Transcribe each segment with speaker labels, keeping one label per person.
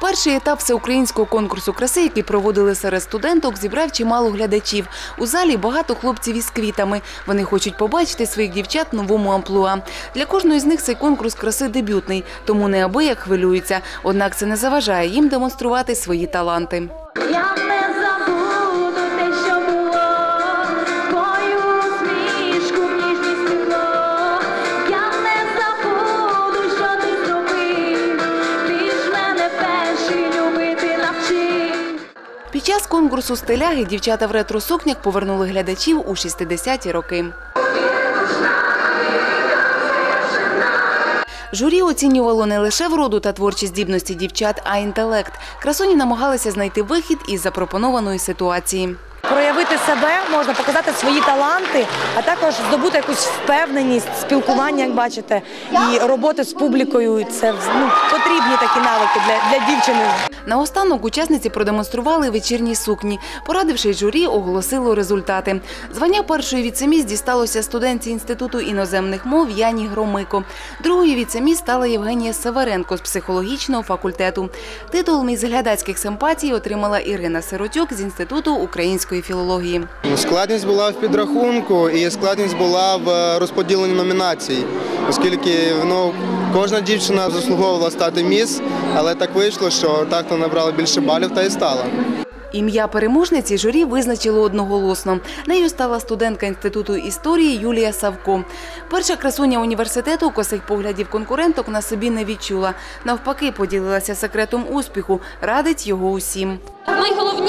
Speaker 1: Перший етап всеукраїнського конкурсу краси, який проводили серед студенток, зібрав чимало глядачів. У залі багато хлопців із квітами. Вони хочуть побачити своїх дівчат новому амплуа. Для кожної з них цей конкурс краси дебютний, тому неабияк хвилюються. Однак це не заважає їм демонструвати свої таланти. Під час конкурсу стиляги дівчата в ретро-сукнях повернули глядачів у 60-ті роки. Журі оцінювало не лише вроду та творчі здібності дівчат, а інтелект. Красуні намагалися знайти вихід із запропонованої ситуації.
Speaker 2: Проявити себе, можна показати свої таланти, а також здобути якусь впевненість, спілкування, як бачите, і роботи з публікою. Це ну, потрібні такі навики для, для дівчини.
Speaker 1: Наостанок учасниці продемонстрували вечірні сукні. Порадивши журі, оголосило результати. Звання першої віцеміс дісталося студентці Інституту іноземних мов Яні Громико. Другою віцеміс стала Євгенія Саваренко з психологічного факультету. Титул міс глядацьких симпатій отримала Ірина Сиротюк з Інституту української філології.
Speaker 3: Складність була в підрахунку і складність була в розподіленні номінацій, оскільки ну, кожна дівчина заслуговувала стати міс, але так вийшло, що та, хто набрала більше балів, та й стала.
Speaker 1: Ім'я переможниці журі визначило одноголосно. Нею стала студентка Інституту історії Юлія Савко. Перша красуня університету косих поглядів конкуренток на собі не відчула. Навпаки, поділилася секретом успіху, радить його усім.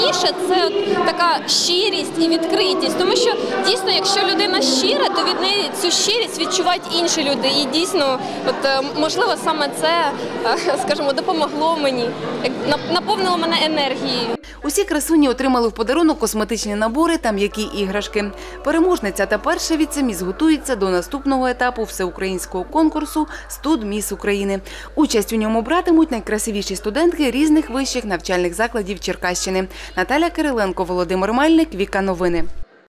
Speaker 4: Найголовніше це така щирість і відкритість, тому що дійсно, якщо людина щира, то від неї цю щирість відчувають інші люди. І дійсно, от е, можливо, саме це, е, скажімо, допомогло мені, наповнило мене енергією.
Speaker 1: Усі красуні отримали в подарунок косметичні набори та м'які іграшки. Переможниця та перша віцеміс готується до наступного етапу всеукраїнського конкурсу «Студ Міс України». Участь у ньому братимуть найкрасивіші студентки різних вищих навчальних закладів Черкащини. Наталя Кириленко, Володимир Мельник, Віка Новини.